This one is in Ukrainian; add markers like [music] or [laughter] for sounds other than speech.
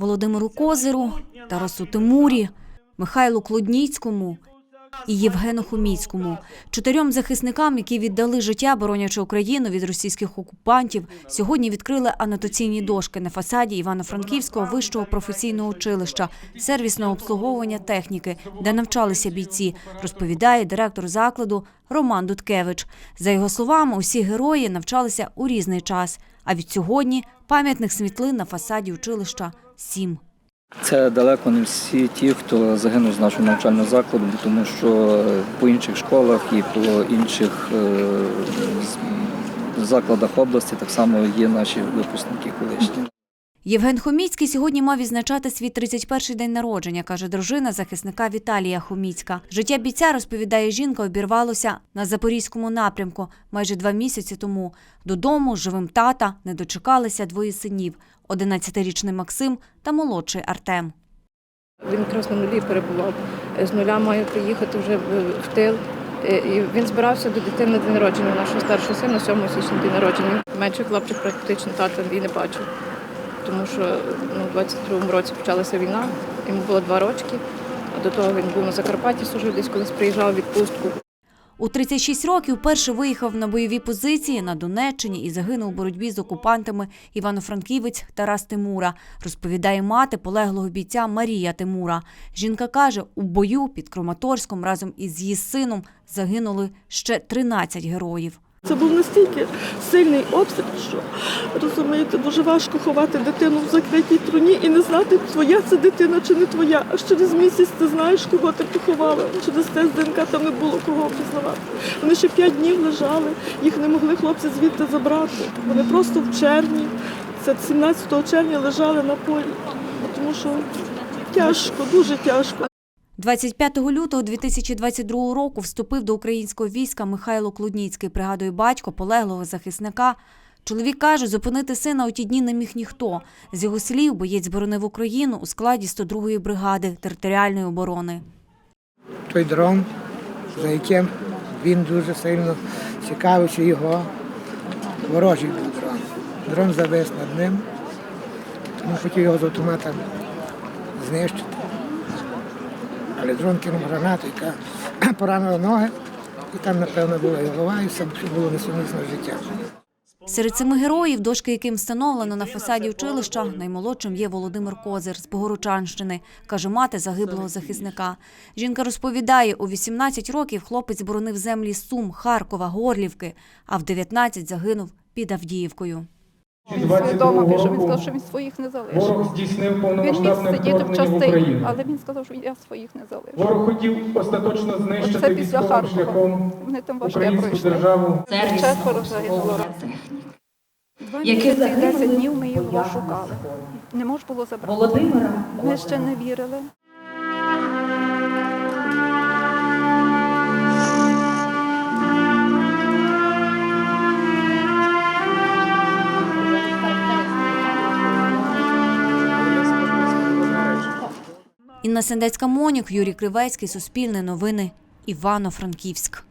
Володимиру Козиру, Тарасу Тимурі, Михайлу Клодніцькому і Євгену Хуміцькому, чотирьом захисникам, які віддали життя, боронячи Україну від російських окупантів, сьогодні відкрили анотаційні дошки на фасаді Івано-Франківського вищого професійного училища сервісного обслуговування техніки, де навчалися бійці, розповідає директор закладу Роман Дудкевич. За його словами, усі герої навчалися у різний час. А від сьогодні пам'ятних світлин на фасаді училища сім. Це далеко не всі ті, хто загинув з нашого навчального закладу, тому що по інших школах і по інших е, закладах області так само є наші випускники колишні. Євген Хоміцький сьогодні мав відзначати свій 31-й день народження, каже дружина захисника Віталія Хоміцька. Життя бійця, розповідає жінка, обірвалося на запорізькому напрямку майже два місяці тому. Додому живим тата не дочекалися двоє синів – 11-річний Максим та молодший Артем. Він якраз на перебував. З нуля має приїхати вже в, тил. Е, І він збирався до дитини на день народження нашого старшого сина, 7 січня день народження. Менший хлопчик практично тата він не бачив, тому що ну, у 22-му році почалася війна, йому було два рочки, а до того він був на Закарпатті, служив десь колись приїжджав у відпустку. У 36 років перший виїхав на бойові позиції на Донеччині і загинув у боротьбі з окупантами Івано-Франківець Тарас Тимура, розповідає мати полеглого бійця Марія Тимура. Жінка каже, у бою під Краматорськом разом із її сином загинули ще 13 героїв. Це був настільки сильний обстріл, що розумієте, дуже важко ховати дитину в закритій труні і не знати, твоя це дитина чи не твоя. Аж через місяць ти знаєш, кого ти поховала. Через тест ДНК там не було кого впізнавати. Вони ще п'ять днів лежали, їх не могли хлопці звідти забрати. Вони просто в червні, це 17 червня лежали на полі, тому що тяжко, дуже тяжко. 25 лютого 2022 року вступив до українського війська Михайло Клудніцький, пригадує батько полеглого захисника. Чоловік каже, зупинити сина у ті дні не міг ніхто. З його слів, боєць боронив Україну у складі 102-ї бригади територіальної оборони. той дрон, за яким він дуже сильно цікавився його. Ворожий був дрон. Дрон завис над ним, тому хотів його з автомата знищити. Але дрон кинув гранату, яка [clears throat] поранила ноги, і там, напевно, була і голова, і все було несумісно з життям. Серед семи героїв, дошки яким встановлено на фасаді училища, наймолодшим є Володимир Козир з Богородчанщини, каже мати загиблого захисника. Жінка розповідає, у 18 років хлопець боронив землі Сум, Харкова, Горлівки, а в 19 загинув під Авдіївкою. Свідомо пише, він сказав, що він своїх не залишив. ворог здійснив Він міг сидіти в частині, але він сказав, що я своїх не залишив. Ворог хотів остаточно Це знищити після військовим Харкова. шляхом Вони там важке українську пройшли. державу. Четверо загинуло. Місяці, загинули 10 днів ми його шукали. Не можна було забрати. Володимира Ми ще не вірили. Інна Сендецька Монік, Юрій Кривецький, Суспільне новини, Івано-Франківськ.